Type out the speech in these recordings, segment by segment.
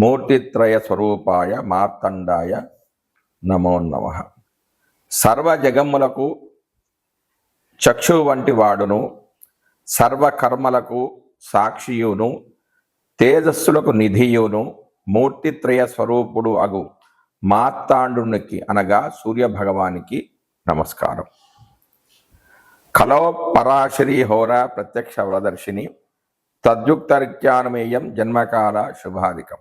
మూర్తిత్రయ స్వరూపాయ మార్తండాయ నమో నమ. సర్వజగమ్ములకు చక్షు వంటి వాడును సర్వకర్మలకు సాక్షియును తేజస్సులకు నిధియును మూర్తిత్రయ స్వరూపుడు అగు మార్తాండునికి అనగా సూర్య భగవానికి నమస్కారం. కలో పరాశరి హోర ప్రత్యక్ష వరదర్శిని తద్యుక్తరిత్యానమేయం జన్మకాల శుభాధికం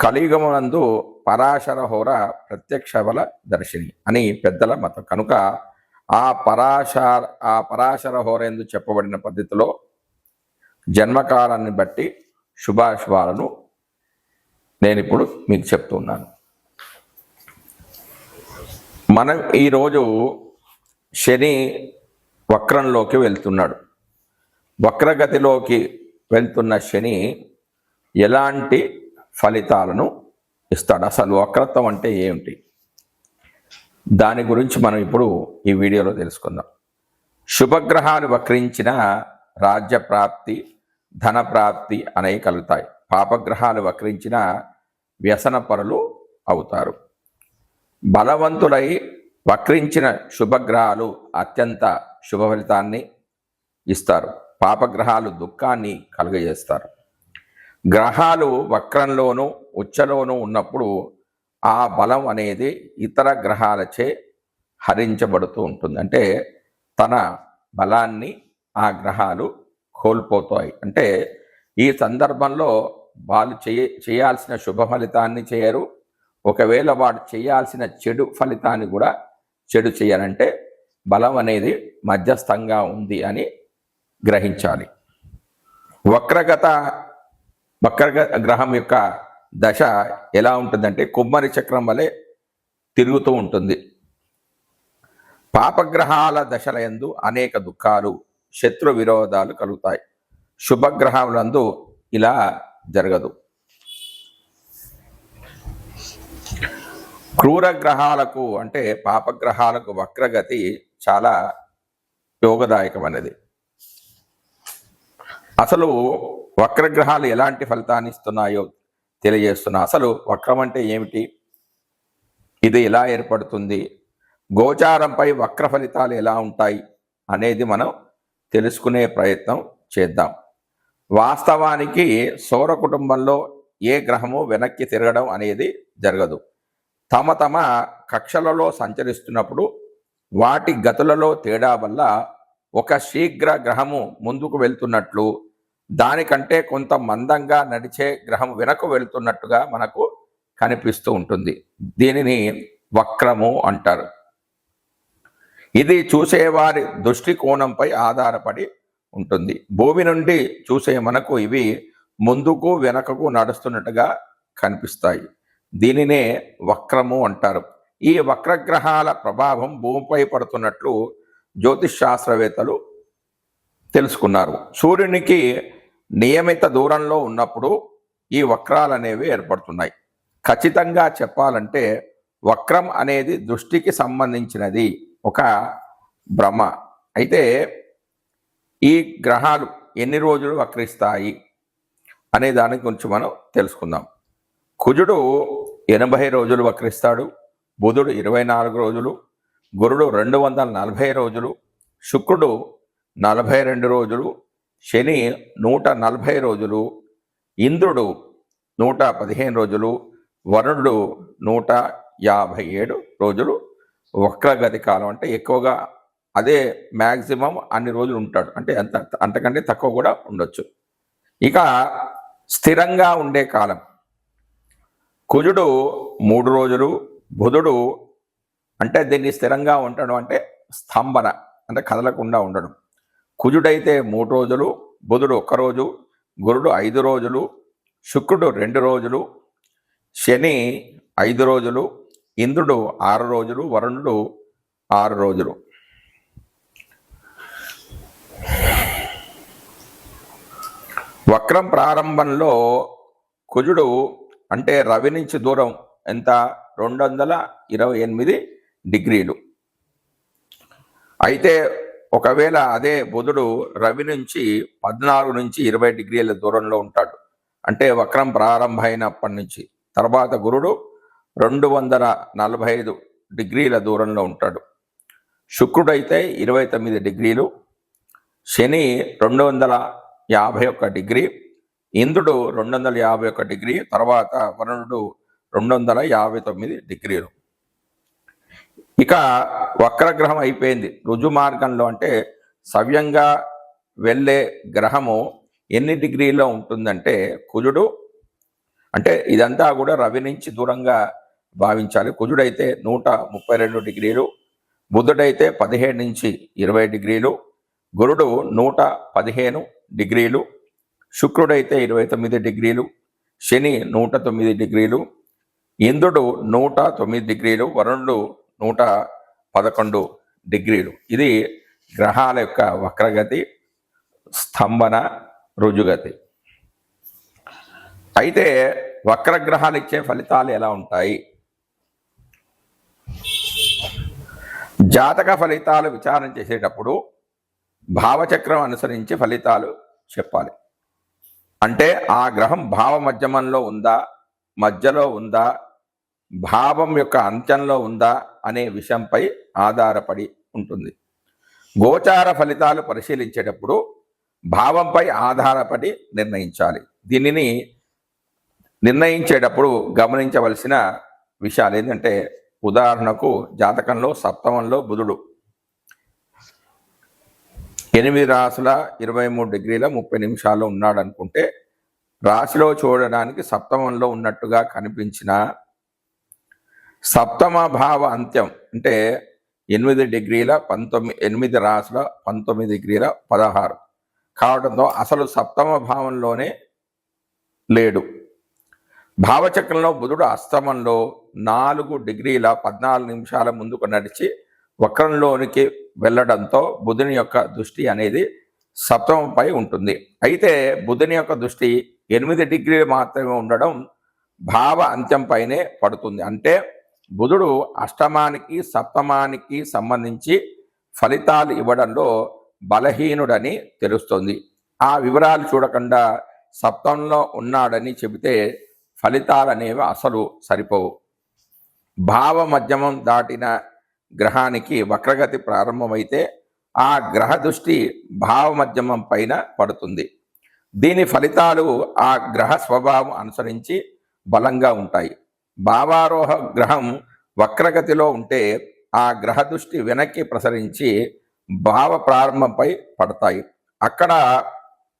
కలియుగమునందు పరాశర హోర ప్రత్యక్ష బల దర్శిని అని పెద్దల మతం. కనుక ఆ పరాశర ఆ పరాశర హోరేందు చెప్పబడిన పద్ధతిలో జన్మకాలాన్ని బట్టి శుభాశుభాలను నేను ఇప్పుడు మీకు చెప్తున్నాను. మనం ఈరోజు శని వక్రంలోకి వెళ్తున్నాడు. వక్రగతిలోకి వెళ్తున్న శని ఎలాంటి ఫలితాలను ఇస్తాడు. అసలు వక్రత్వం అంటే ఏమిటి? దాని గురించి మనం ఇప్పుడు ఈ వీడియోలో తెలుసుకుందాం. శుభగ్రహాలు వక్రించిన రాజ్య ప్రాప్తి ధన ప్రాప్తి అనేవి కలుగుతాయి. పాపగ్రహాలు వక్రించిన వ్యసన పరులు అవుతారు. బలవంతులై వక్రించిన శుభగ్రహాలు అత్యంత శుభ ఫలితాన్ని ఇస్తారు. పాపగ్రహాలు దుఃఖాన్ని కలుగజేస్తారు. గ్రహాలు వక్రంలోనూ ఉచ్చలోనూ ఉన్నప్పుడు ఆ బలం అనేది ఇతర గ్రహాలచే హరించబడుతూ ఉంటుంది. అంటే తన బలాన్ని ఆ గ్రహాలు కోల్పోతాయి. అంటే ఈ సందర్భంలో వాళ్ళు చేయ చేయాల్సిన శుభ ఫలితాన్ని చేయరు. ఒకవేళ వాడు చేయాల్సిన చెడు ఫలితాన్ని కూడా చెడు చేయాలంటే బలం అనేది మధ్యస్థంగా ఉంది అని గ్రహించాలి. వక్రగత వక్రగ గ్రహం యొక్క దశ ఎలా ఉంటుందంటే కుమ్మరి చక్రం వలె తిరుగుతూ ఉంటుంది. పాపగ్రహాల దశల యందు అనేక దుఃఖాలు శత్రు విరోధాలు కలుగుతాయి. శుభగ్రహములందు ఇలా జరగదు. క్రూర గ్రహాలకు అంటే పాపగ్రహాలకు వక్రగతి చాలా యోగదాయకమైనది. అసలు వక్రగ్రహాలు ఎలాంటి ఫలితాన్ని ఇస్తున్నాయో తెలియజేస్తున్నా. అసలు వక్రం అంటే ఏమిటి? ఇది ఎలా ఏర్పడుతుంది? గోచారంపై వక్ర ఫలితాలు ఎలా ఉంటాయి? అనేది మనం తెలుసుకునే ప్రయత్నం చేద్దాం. వాస్తవానికి సౌర కుటుంబంలో ఏ గ్రహము వెనక్కి తిరగడం అనేది జరగదు. తమ తమ కక్షలలో సంచరిస్తున్నప్పుడు వాటి గతులలో తేడా వల్ల ఒక శీఘ్ర గ్రహము ముందుకు వెళ్తున్నట్లు దానికంటే కొంత మందంగా నడిచే గ్రహం వెనక్కు వెళుతున్నట్టుగా మనకు కనిపిస్తూ ఉంటుంది. దీనిని వక్రము అంటారు. ఇది చూసేవారి దృష్టికోణంపై ఆధారపడి ఉంటుంది. భూమి నుండి చూసే మనకు ఇవి ముందుకు వెనకకు నడుస్తున్నట్టుగా కనిపిస్తాయి. దీనినే వక్రము అంటారు. ఈ వక్రగ్రహాల ప్రభావం భూమిపై పడుతున్నట్లు జ్యోతిష్ శాస్త్రవేత్తలు తెలుసుకున్నారు. సూర్యునికి నియమిత దూరంలో ఉన్నప్పుడు ఈ వక్రాలు అనేవి ఏర్పడుతున్నాయి. ఖచ్చితంగా చెప్పాలంటే వక్రం అనేది దృష్టికి సంబంధించినది ఒక భ్రమ. అయితే ఈ గ్రహాలు ఎన్ని రోజులు వక్రిస్తాయి అనే దాని గురించి మనం తెలుసుకుందాం. కుజుడు ఎనభై రోజులు వక్రిస్తాడు బుధుడు ఇరవై నాలుగు రోజులు గురుడు రెండు వందల నలభై రోజులు శుక్రుడు నలభై రెండు రోజులు శని నూట నలభై రోజులు ఇంద్రుడు నూట పదిహేను రోజులు వరుణుడు నూట యాభై ఏడు రోజులు వక్రగతి కాలం. అంటే ఎక్కువగా అదే మ్యాక్సిమం అన్ని రోజులు ఉంటాడు. అంటే అంత అంతకంటే తక్కువ కూడా ఉండొచ్చు. ఇక స్థిరంగా ఉండే కాలం. కుజుడు మూడు రోజులు బుధుడు అంటే దీన్ని స్థిరంగా ఉండడం అంటే స్తంభన అంటే కదలకుండా ఉండడం. కుజుడైతే మూడు రోజులు బుధుడు ఒక్క రోజు గురుడు ఐదు రోజులు శుక్రుడు రెండు రోజులు శని ఐదు రోజులు ఇంద్రుడు ఆరు రోజులు వరుణుడు ఆరు రోజులు. వక్రం ప్రారంభంలో కుజుడు అంటే రవి నుంచి దూరం ఎంత? రెండు వందల ఇరవై ఎనిమిది డిగ్రీలు. అయితే ఒకవేళ అదే బుధుడు రవి నుంచి పద్నాలుగు నుంచి ఇరవై డిగ్రీల దూరంలో ఉంటాడు. అంటే వక్రం ప్రారంభమైనప్పటి నుంచి. తర్వాత గురుడు రెండు వందల నలభై ఐదు డిగ్రీల దూరంలో ఉంటాడు. శుక్రుడైతే ఇరవై తొమ్మిది డిగ్రీలు. శని రెండు వందల యాభై ఒక్క డిగ్రీ. ఇంద్రుడు రెండు వందల యాభై ఒక్క డిగ్రీ. తర్వాత వరుణుడు రెండు వందల యాభై తొమ్మిది డిగ్రీలు. ఇక వక్రగ్రహం అయిపోయింది. రుజు మార్గంలో అంటే సవ్యంగా వెళ్ళే గ్రహము ఎన్ని డిగ్రీలో ఉంటుందంటే కుజుడు అంటే ఇదంతా కూడా రవి నుంచి దూరంగా భావించాలి. కుజుడైతే నూట ముప్పై రెండు డిగ్రీలు బుధుడైతే పదిహేడు నుంచి ఇరవై డిగ్రీలు గురుడు నూట పదిహేను డిగ్రీలు శుక్రుడైతే ఇరవై తొమ్మిది డిగ్రీలు శని నూట తొమ్మిది డిగ్రీలు ఇంద్రుడు నూట తొమ్మిది డిగ్రీలు వరుణుడు నూట పదకొండు డిగ్రీలు. ఇది గ్రహాల యొక్క వక్రగతి స్తంభన రుజుగతి. అయితే వక్రగ్రహాలు ఇచ్చే ఫలితాలు ఎలా ఉంటాయి? జాతక ఫలితాలు విచారణ చేసేటప్పుడు భావచక్రం అనుసరించి ఫలితాలు చెప్పాలి. అంటే ఆ గ్రహం భావ మధ్యమంలో ఉందా మధ్యలో ఉందా భావం యొక్క అంత్యంలో ఉందా అనే విషయంపై ఆధారపడి ఉంటుంది. గోచార ఫలితాలు పరిశీలించేటప్పుడు భావంపై ఆధారపడి నిర్ణయించాలి. దీనిని నిర్ణయించేటప్పుడు గమనించవలసిన విషయాలు ఏంటంటే ఉదాహరణకు జాతకంలో సప్తమంలో బుధుడు. ఎనిమిది రాసుల ఇరవై మూడు డిగ్రీల ముప్పై నిమిషాల్లో ఉన్నాడనుకుంటే రాశిలో చూడడానికి సప్తమంలో ఉన్నట్టుగా కనిపించిన సప్తమ భావ అంత్యం అంటే ఎనిమిది డిగ్రీల పంతొమ్మిది ఎనిమిది రాసుల పంతొమ్మిది డిగ్రీల పదహారు. కావడంతో అసలు సప్తమ భావంలోనే లేడు. భావచక్రంలో బుధుడు అస్తమంలో నాలుగు డిగ్రీల పద్నాలుగు నిమిషాల ముందుకు నడిచి వక్రంలోనికి వెళ్ళడంతో బుధుని యొక్క దృష్టి అనేది సప్తమంపై ఉంటుంది. అయితే బుధుని యొక్క దృష్టి ఎనిమిది డిగ్రీలు మాత్రమే ఉండడం భావ అంత్యంపైనే పడుతుంది. అంటే బుధుడు అష్టమానికి సప్తమానికి సంబంధించి ఫలితాలు ఇవ్వడంలో బలహీనుడని తెలుస్తుంది. ఆ వివరాలు చూడకుండా సప్తంలో ఉన్నాడని చెబితే ఫలితాలు అనేవి అసలు సరిపోవు. భావ మధ్యమం దాటిన గ్రహానికి వక్రగతి ప్రారంభమైతే ఆ గ్రహ దృష్టి భావ మధ్యమం పైన పడుతుంది. దీని ఫలితాలు ఆ గ్రహ స్వభావం అనుసరించి బలంగా ఉంటాయి. భావారోహ గ్రహం వక్రగతిలో ఉంటే ఆ గ్రహ దృష్టి వెనక్కి ప్రసరించి భావ ప్రారంభంపై పడతాయి. అక్కడ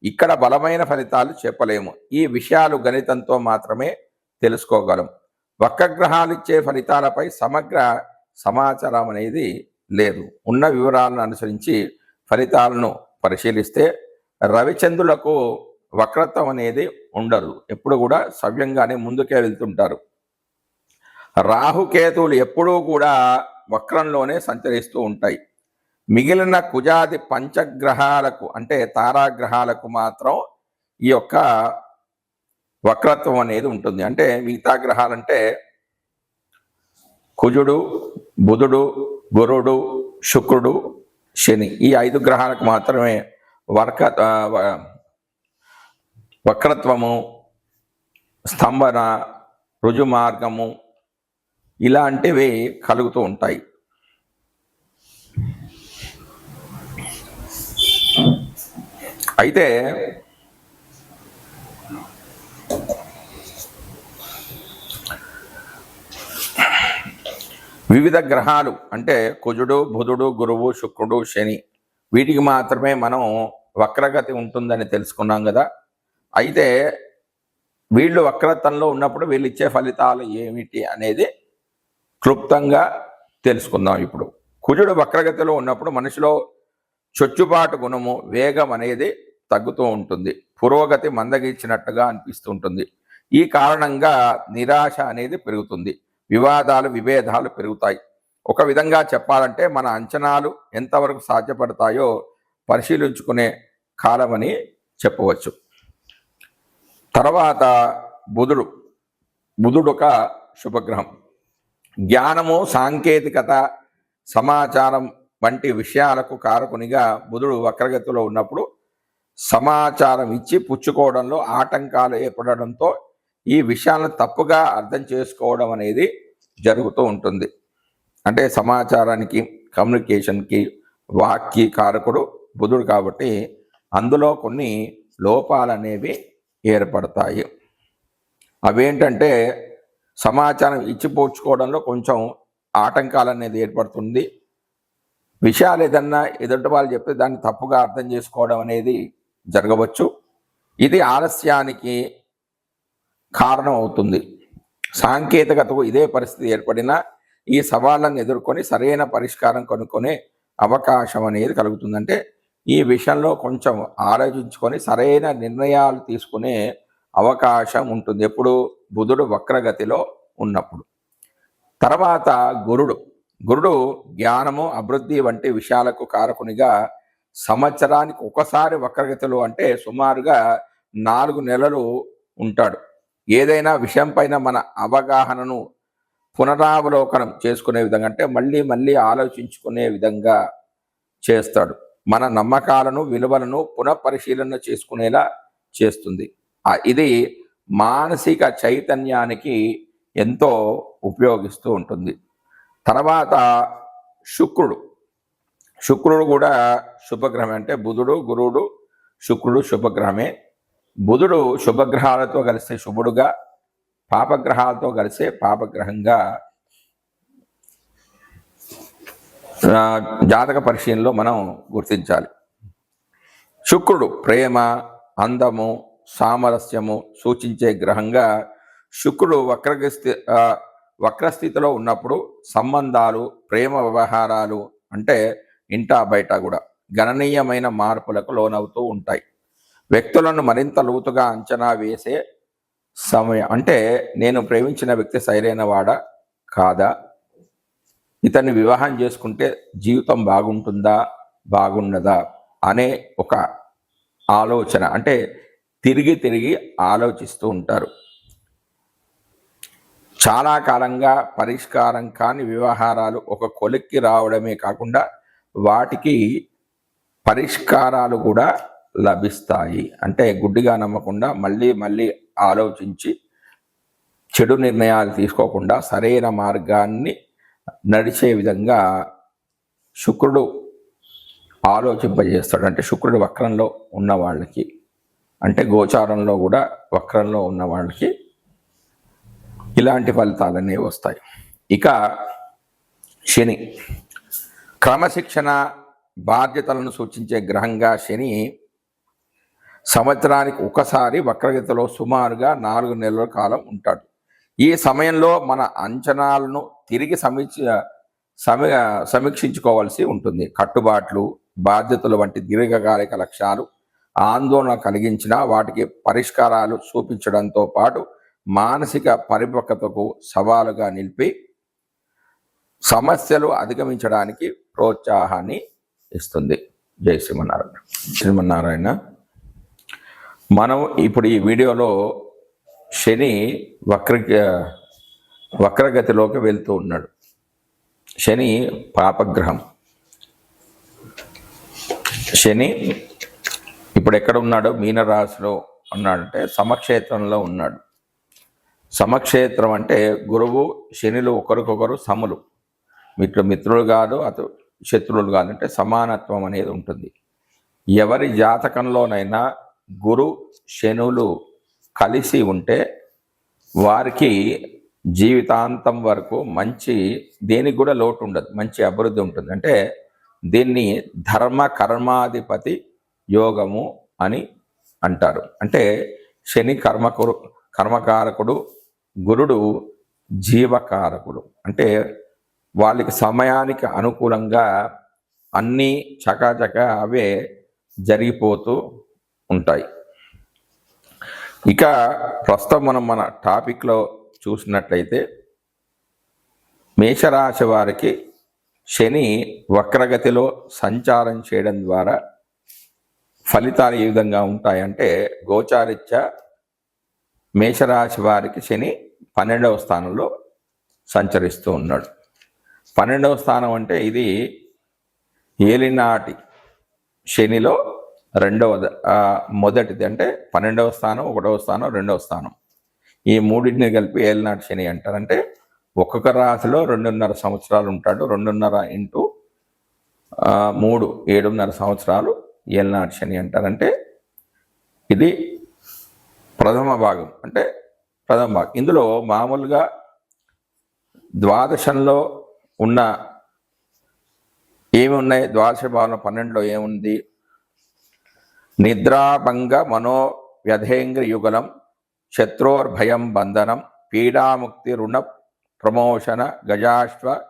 ఇక్కడ బలమైన ఫలితాలు చెప్పలేము ఈ విషయాలు గణితంతో మాత్రమే తెలుసుకోగలం. వక్రగ్రహాలు ఇచ్చే ఫలితాలపై సమగ్ర సమాచారం అనేది లేదు. ఉన్న వివరాలను అనుసరించి ఫలితాలను పరిశీలిస్తే రవిచంద్రులకు వక్రత్వం అనేది ఉండదు. ఎప్పుడు కూడా సవ్యంగానే ముందుకే వెళ్తుంటారు. రాహుకేతువులు ఎప్పుడూ కూడా వక్రంలోనే సంచరిస్తూ ఉంటాయి. మిగిలిన కుజాది పంచగ్రహాలకు అంటే తారాగ్రహాలకు మాత్రం ఈ యొక్క వక్రత్వం అనేది ఉంటుంది. అంటే మిగతా గ్రహాలంటే కుజుడు బుధుడు గురుడు శుక్రుడు శని ఈ ఐదు గ్రహాలకు మాత్రమే వర్క వక్రత్వము స్తంభన రుజు మార్గము ఇలాంటివి కలుగుతూ ఉంటాయి. అయితే వివిధ గ్రహాలు అంటే కుజుడు బుధుడు గురువు శుక్రుడు శని వీటికి మాత్రమే మనం వక్రగతి ఉంటుందని తెలుసుకున్నాం కదా. అయితే వీళ్ళు వక్రతంలో ఉన్నప్పుడు వీళ్ళు ఇచ్చే ఫలితాలు ఏమిటి అనేది క్లుప్తంగా తెలుసుకుందాం ఇప్పుడు. కుజుడు వక్రగతిలో ఉన్నప్పుడు మనిషిలో చొచ్చుబాటు గుణము వేగం అనేది తగ్గుతూ ఉంటుంది. పురోగతి మందగించినట్టుగా అనిపిస్తుంటుంది. ఈ కారణంగా నిరాశ అనేది పెరుగుతుంది. వివాదాలు విభేదాలు పెరుగుతాయి. ఒక విధంగా చెప్పాలంటే మన అంచనాలు ఎంతవరకు సాధ్యపడతాయో పరిశీలించుకునే కాలమని చెప్పవచ్చు. తర్వాత బుధుడు. బుధుడు ఒక శుభగ్రహం. జ్ఞానము సాంకేతికత సమాచారం వంటి విషయాలకు కారకునిగా బుధుడు వక్రగతిలో ఉన్నప్పుడు సమాచారం ఇచ్చి పుచ్చుకోవడంలో ఆటంకాలు ఏర్పడడంతో ఈ విషయాలను తప్పుగా అర్థం చేసుకోవడం అనేది జరుగుతూ ఉంటుంది. అంటే సమాచారానికి కమ్యూనికేషన్కి వాక్కి కారకుడు బుధుడు కాబట్టి అందులో కొన్ని లోపాలు అనేవి ఏర్పడతాయి. అవేంటంటే సమాచారం ఇచ్చిపోచుకోవడంలో కొంచెం ఆటంకాలు అనేది ఏర్పడుతుంది. విషయాలు ఏదన్నా ఎదుటి వాళ్ళు చెప్తే దాన్ని తప్పుగా అర్థం చేసుకోవడం అనేది జరగవచ్చు. ఇది ఆలస్యానికి కారణం అవుతుంది సాంకేతికతకు ఇదే పరిస్థితి ఏర్పడినా ఈ సవాళ్ళను ఎదుర్కొని సరైన పరిష్కారం కనుక్కునే అవకాశం అనేది కలుగుతుందంటే ఈ విషయంలో కొంచెం ఆలోచించుకొని సరైన నిర్ణయాలు తీసుకునే అవకాశం ఉంటుంది. ఎప్పుడు బుధుడు వక్రగతిలో ఉన్నప్పుడు. తర్వాత గురుడు. గురుడు జ్ఞానము అభివృద్ధి వంటి విషయాలకు కారకునిగా సంవత్సరానికి ఒకసారి వక్రగతిలో అంటే సుమారుగా నాలుగు నెలలు ఉంటాడు. ఏదైనా విషయం పైన మన అవగాహనను పునరావలోకనం చేసుకునే విధంగా అంటే మళ్ళీ మళ్ళీ ఆలోచించుకునే విధంగా చేస్తాడు. మన నమ్మకాలను విలువలను పునఃపరిశీలన చేసుకునేలా చేస్తుంది. ఇది మానసిక చైతన్యానికి ఎంతో ఉపయోగిస్తూ ఉంటుంది. తర్వాత శుక్రుడు. శుక్రుడు కూడా శుభగ్రహం అంటే బుధుడు గురువుడు శుక్రుడు శుభగ్రహమే. బుధుడు శుభగ్రహాలతో కలిసే శుభుడుగా పాపగ్రహాలతో కలిసే పాపగ్రహంగా. జాతక పరిశీలనలో మనం గుర్తించాలి. శుక్రుడు ప్రేమ అందము సామరస్యము సూచించే గ్రహంగా శుక్రుడు వక్రగస్థి వక్రస్థితిలో ఉన్నప్పుడు సంబంధాలు ప్రేమ వ్యవహారాలు అంటే ఇంటా బయట కూడా గణనీయమైన మార్పులకు లోనవుతూ ఉంటాయి. వ్యక్తులను మరింత లోతుగా అంచనా వేసే సమయం అంటే నేను ప్రేమించిన వ్యక్తి సరైన వాడా? కాదా? ఇతన్ని వివాహం చేసుకుంటే జీవితం బాగుంటుందా? బాగున్నదా అనే ఒక ఆలోచన అంటే తిరిగి తిరిగి ఆలోచిస్తూ ఉంటారు. చాలా కాలంగా పరిష్కారం కాని వ్యవహారాలు ఒక కొలిక్కి రావడమే కాకుండా వాటికి పరిష్కారాలు కూడా లభిస్తాయి. అంటే గుడ్డిగా నమ్మకుండా మళ్ళీ మళ్ళీ ఆలోచించి చెడు నిర్ణయాలు తీసుకోకుండా సరైన మార్గాన్ని నడిచే విధంగా శుక్రుడు ఆలోచింపజేస్తాడు. అంటే శుక్రుడు వక్రంలో ఉన్న వాళ్ళకి. అంటే గోచారంలో కూడా వక్రంలో ఉన్న వాళ్ళకి ఇలాంటి ఫలితాలన్నీ వస్తాయి. ఇక శని. క్రమశిక్షణ బాధ్యతలను సూచించే గ్రహంగా శని సంవత్సరానికి ఒకసారి వక్రగతిలో సుమారుగా నాలుగు నెలల కాలం ఉంటాడు. ఈ సమయంలో మన అంచనాలను తిరిగి సమీక్ష సమీ సమీక్షించుకోవాల్సి ఉంటుంది. కట్టుబాట్లు బాధ్యతలు వంటి దీర్ఘకాలిక లక్ష్యాలు ఆందోళన కలిగించిన వాటికి పరిష్కారాలు చూపించడంతో పాటు మానసిక పరిపక్వతకు సవాలుగా నిలిపి సమస్యలు అధిగమించడానికి ప్రోత్సాహాన్ని ఇస్తుంది. జై శ్రీమన్నారాయణ. శ్రీమన్నారాయణ మనం ఇప్పుడు ఈ వీడియోలో శని వక్ర వక్రగతిలోకి వెళ్తూ ఉన్నాడు. శని పాపగ్రహం. శని ఇప్పుడు ఎక్కడ ఉన్నాడు మీనరాశిలో ఉన్నాడంటే సమక్షేత్రంలో ఉన్నాడు. సమక్షేత్రం అంటే గురువు శనిలు ఒకరికొకరు సములు. మిత్రు మిత్రులు కాదు అటు శత్రువులు కాదు అంటే సమానత్వం అనేది ఉంటుంది. ఎవరి జాతకంలోనైనా గురు శనులు కలిసి ఉంటే వారికి జీవితాంతం వరకు మంచి దేనికి కూడా లోటు ఉండదు మంచి అభివృద్ధి ఉంటుంది. అంటే దీన్ని ధర్మ కర్మాధిపతి యోగము అని అంటారు. అంటే శని కర్మకుడు కర్మకారకుడు గురుడు జీవకారకుడు. అంటే వాళ్ళకి సమయానికి అనుకూలంగా అన్నీ చకాచక అవే జరిగిపోతూ ఉంటాయి. ఇక ప్రస్తుతం మనం మన టాపిక్లో చూసినట్లయితే మేషరాశి వారికి శని వక్రగతిలో సంచారం చేయడం ద్వారా ఫలితాలు ఏ విధంగా ఉంటాయంటే గోచారిత్య మేషరాశి వారికి శని పన్నెండవ స్థానంలో సంచరిస్తూ ఉన్నాడు. పన్నెండవ స్థానం అంటే ఇది ఏలినాటి శనిలో రెండవ మొదటిది అంటే పన్నెండవ స్థానం ఒకటవ స్థానం రెండవ స్థానం. ఈ మూడింటిని కలిపి ఏలినాటి శని అంటారంటే ఒక్కొక్క రాశిలో రెండున్నర సంవత్సరాలు ఉంటాడు. రెండున్నర ఇంటూ మూడు ఏడున్నర సంవత్సరాలు ఏలినాటి శని అంటారంటే ఇది ప్రథమ భాగం అంటే ప్రథమ భాగం. ఇందులో మామూలుగా ద్వాదశంలో ఉన్న ఏమి ఉన్నాయి? ద్వాదశ భావన పన్నెండులో ఏముంది? నిద్రాభంగ మనో వ్యధేంద్ర యుగలం శత్రోర్భయం బంధనం పీడాముక్తి రుణ ప్రమోషన గజాశ్వ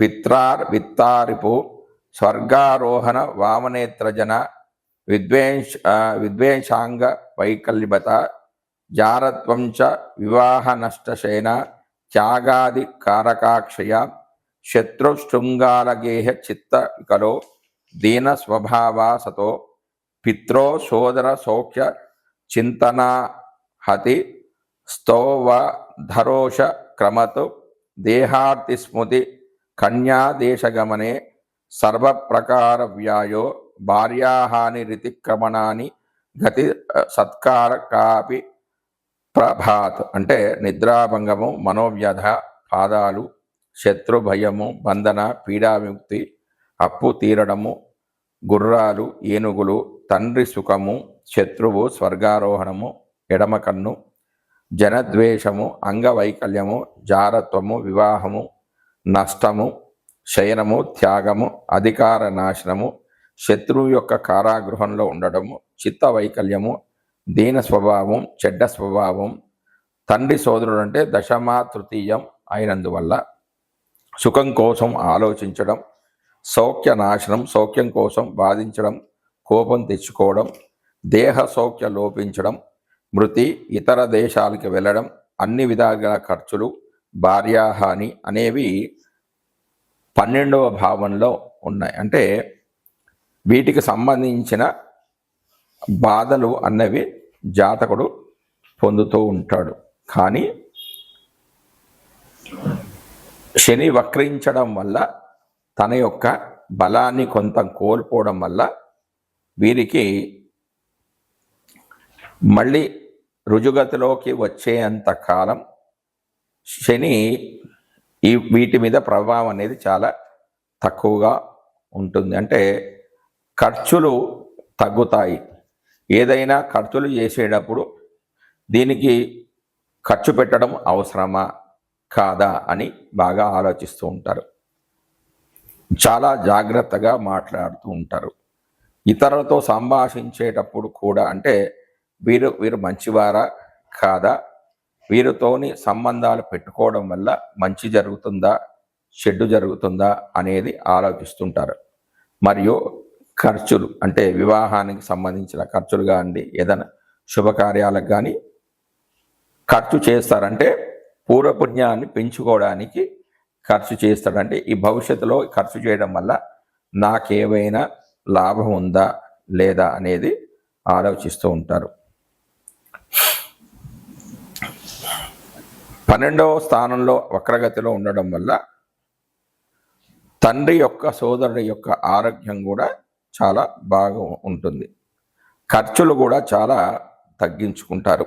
పిత్రార్ విత్తారిపు స్వర్గారోహణ వామనేత్రజన విద్వేష విద్వేషాంగ వైకల్యత జారత్వం చ వివాహ నష్టశయన త్యాగాది కారకాక్షయ శత్రుశృంగాలగేహ చిత్త వికలో దీన స్వభావాసతో పిత్రో సోదర సౌఖ్య చింతనా హతి స్తోవ ధరోష క్రమతు దేహార్తి స్మృతి కన్యాదేశగమనే సర్వప్రకార వ్యాయో భార్యాహాని రితిక్రమణాన్ని గతి సత్కార కాపి ప్రభాత్. అంటే నిద్రాభంగము మనోవ్యధ పాదాలు శత్రు భయము బంధన పీడావిముక్తి అప్పు తీరడము గుర్రాలు ఏనుగులు తండ్రి సుఖము శత్రువు స్వర్గారోహణము ఎడమ కన్ను జనద్వేషము అంగవైకల్యము జారత్వము వివాహము నష్టము శయనము త్యాగము అధికార నాశనము శత్రువు యొక్క కారాగృహంలో ఉండడము చిత్త వైకల్యము దీన స్వభావం చెడ్డ స్వభావం తండ్రి సోదరుడు అంటే దశమా తృతీయం అయినందువల్ల సుఖం కోసం ఆలోచించడం సౌఖ్య నాశనం సౌఖ్యం కోసం బాధించడం కోపం తెచ్చుకోవడం దేహ సౌఖ్య లోపించడం మృతి ఇతర దేశాలకు వెళ్ళడం అన్ని విధాలుగా ఖర్చులు భార్యాహాని అనేవి పన్నెండవ భావంలో ఉన్నాయి. అంటే వీటికి సంబంధించిన బాధలు అన్నవి జాతకుడు పొందుతూ ఉంటాడు. కానీ శని వక్రించడం వల్ల తన యొక్క బలాన్ని కొంత కోల్పోవడం వల్ల వీరికి మళ్ళీ రుజుగతిలోకి వచ్చేంత కాలం శని ఈ వీటి మీద ప్రభావం అనేది చాలా తక్కువగా ఉంటుంది. అంటే ఖర్చులు తగ్గుతాయి. ఏదైనా ఖర్చులు చేసేటప్పుడు దీనికి ఖర్చు పెట్టడం అవసరమా? కాదా? అని బాగా ఆలోచిస్తూ ఉంటారు. చాలా జాగ్రత్తగా మాట్లాడుతూ ఉంటారు. ఇతరులతో సంభాషించేటప్పుడు కూడా అంటే వీరు వీరు మంచివారా? కాదా? వీరితోని సంబంధాలు పెట్టుకోవడం వల్ల మంచి జరుగుతుందా చెడ్డు జరుగుతుందా అనేది ఆలోచిస్తుంటారు. మరియు ఖర్చులు అంటే వివాహానికి సంబంధించిన ఖర్చులు కానీ ఏదైనా శుభకార్యాలకు కానీ ఖర్చు చేస్తారంటే పూర్వపుణ్యాన్ని పెంచుకోవడానికి ఖర్చు చేస్తాడంటే ఈ భవిష్యత్తులో ఖర్చు చేయడం వల్ల నాకేవైనా లాభం ఉందా లేదా అనేది ఆలోచిస్తూ ఉంటారు. పన్నెండవ స్థానంలో వక్రగతిలో ఉండడం వల్ల తండ్రి యొక్క సోదరుడి యొక్క ఆరోగ్యం కూడా చాలా బాగా ఉంటుంది. ఖర్చులు కూడా చాలా తగ్గించుకుంటారు.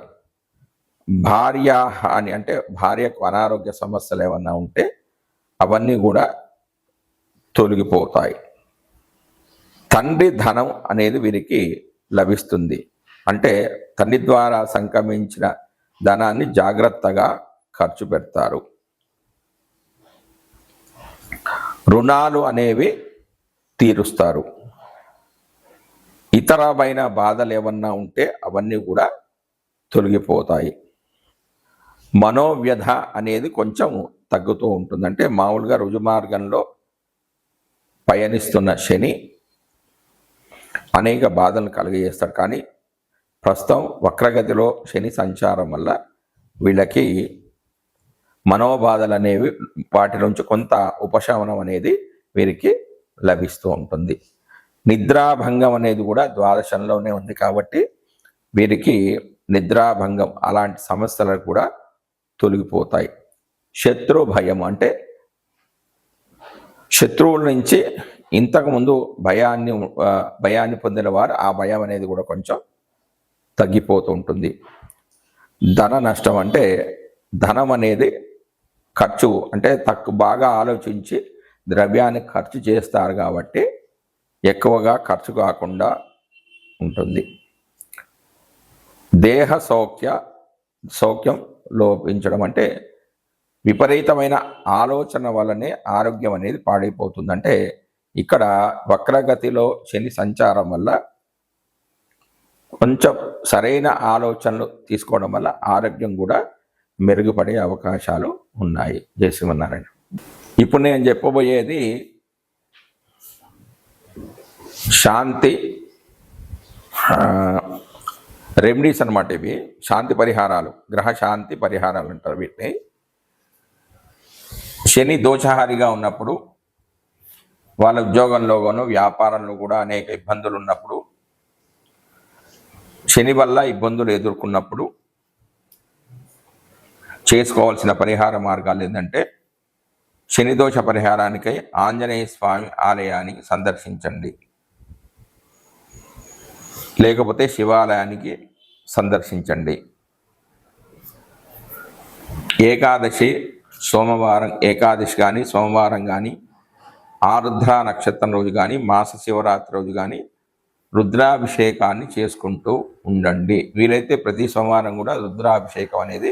భార్య హాని అంటే భార్యకు అనారోగ్య సమస్యలు ఏమన్నా ఉంటే అవన్నీ కూడా తొలగిపోతాయి. తండ్రి ధనం అనేది వీరికి లభిస్తుంది. అంటే తండ్రి ద్వారా సంక్రమించిన ధనాన్ని జాగ్రత్తగా ఖర్చు పెడతారు. రుణాలు అనేవి తీరుస్తారు. ఇతరమైన బాధలు ఏమన్నా ఉంటే అవన్నీ కూడా తొలగిపోతాయి. మనోవ్యధ అనేది కొంచెం తగ్గుతూ ఉంటుంది. అంటే మామూలుగా రుజుమార్గంలో పయనిస్తున్న శని అనేక బాధలను కలుగజేస్తాడు. కానీ ప్రస్తుతం వక్రగతిలో శని సంచారం వల్ల వీళ్ళకి మనోబాధలు అనేవి వాటి నుంచి కొంత ఉపశమనం అనేది వీరికి లభిస్తూ ఉంటుంది. నిద్రాభంగం అనేది కూడా ద్వాదశంలోనే ఉంది కాబట్టి వీరికి నిద్రాభంగం అలాంటి సమస్యలు కూడా తొలగిపోతాయి. శత్రు భయం అంటే శత్రువుల నుంచి ఇంతకుముందు భయాన్ని భయాన్ని పొందిన వారు ఆ భయం అనేది కూడా కొంచెం తగ్గిపోతూ ఉంటుంది. ధన నష్టం అంటే ధనం అనేది ఖర్చు అంటే తక్కువ బాగా ఆలోచించి ద్రవ్యాన్ని ఖర్చు చేస్తారు కాబట్టి ఎక్కువగా ఖర్చు కాకుండా ఉంటుంది. దేహ సౌఖ్య సౌఖ్యం లోపించడం అంటే విపరీతమైన ఆలోచన వల్లనే ఆరోగ్యం అనేది పాడైపోతుంది. అంటే ఇక్కడ వక్రగతిలో శని సంచారం వల్ల కొంచెం సరైన ఆలోచనలు తీసుకోవడం వల్ల ఆరోగ్యం కూడా మెరుగుపడే అవకాశాలు ఉన్నాయి. జయ శ్రీమన్నారాయణ. ఇప్పుడు నేను చెప్పబోయేది శాంతి రెమెడీస్ అనమాట ఇవి. శాంతి పరిహారాలు. గ్రహ శాంతి పరిహారాలు అంటారు వీటిని. శని దోషహారిగా ఉన్నప్పుడు వాళ్ళ ఉద్యోగంలోగాను వ్యాపారంలో కూడా అనేక ఇబ్బందులు ఉన్నప్పుడు శని వల్ల ఇబ్బందులు ఎదుర్కొన్నప్పుడు చేసుకోవాల్సిన పరిహార మార్గాలు ఏంటంటే శనిదోష పరిహారానికై ఆంజనేయ స్వామి ఆలయాన్ని సందర్శించండి. లేకపోతే శివాలయానికి సందర్శించండి. ఏకాదశి సోమవారం ఏకాదశి కానీ సోమవారం కానీ ఆరుద్ర నక్షత్రం రోజు కానీ మాస శివరాత్రి రోజు కానీ రుద్రాభిషేకాన్ని చేసుకుంటూ ఉండండి. వీలైతే ప్రతి సోమవారం కూడా రుద్రాభిషేకం అనేది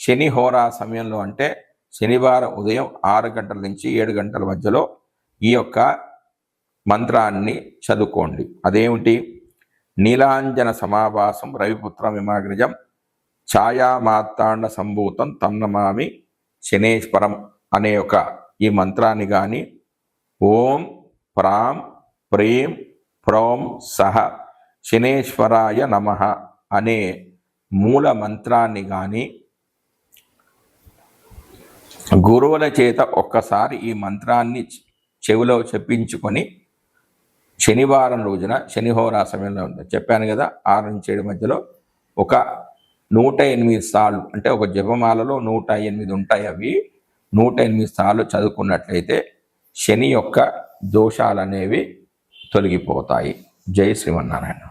శని హోరా సమయంలో అంటే శనివారం ఉదయం ఆరు గంటల నుంచి ఏడు గంటల మధ్యలో ఈ యొక్క మంత్రాన్ని చదువుకోండి. అదేమిటి? నీలాంజన సమాభాసం రవిపుత్ర విమాగ్రజం ఛాయామాతాండ సంభూతం తన్నమామి శనేశ్వరం అనే ఒక ఈ మంత్రాన్ని కానీ ఓం ప్రాం ప్రేం ప్రోం సహ శనేశ్వరాయ నమ అనే మూల మంత్రాన్ని కానీ గురువుల చేత ఒక్కసారి ఈ మంత్రాన్ని చెవిలో చెప్పించుకొని శనివారం రోజున శనిహోరా సమయంలో ఉంది చెప్పాను కదా ఆరు నుంచి ఏడు మధ్యలో ఒక నూట ఎనిమిది సార్లు అంటే ఒక జపమాలలో నూట ఎనిమిది ఉంటాయి అవి నూట ఎనిమిది సార్లు చదువుకున్నట్లయితే శని యొక్క దోషాలు అనేవి తొలగిపోతాయి. జై శ్రీమన్నారాయణ.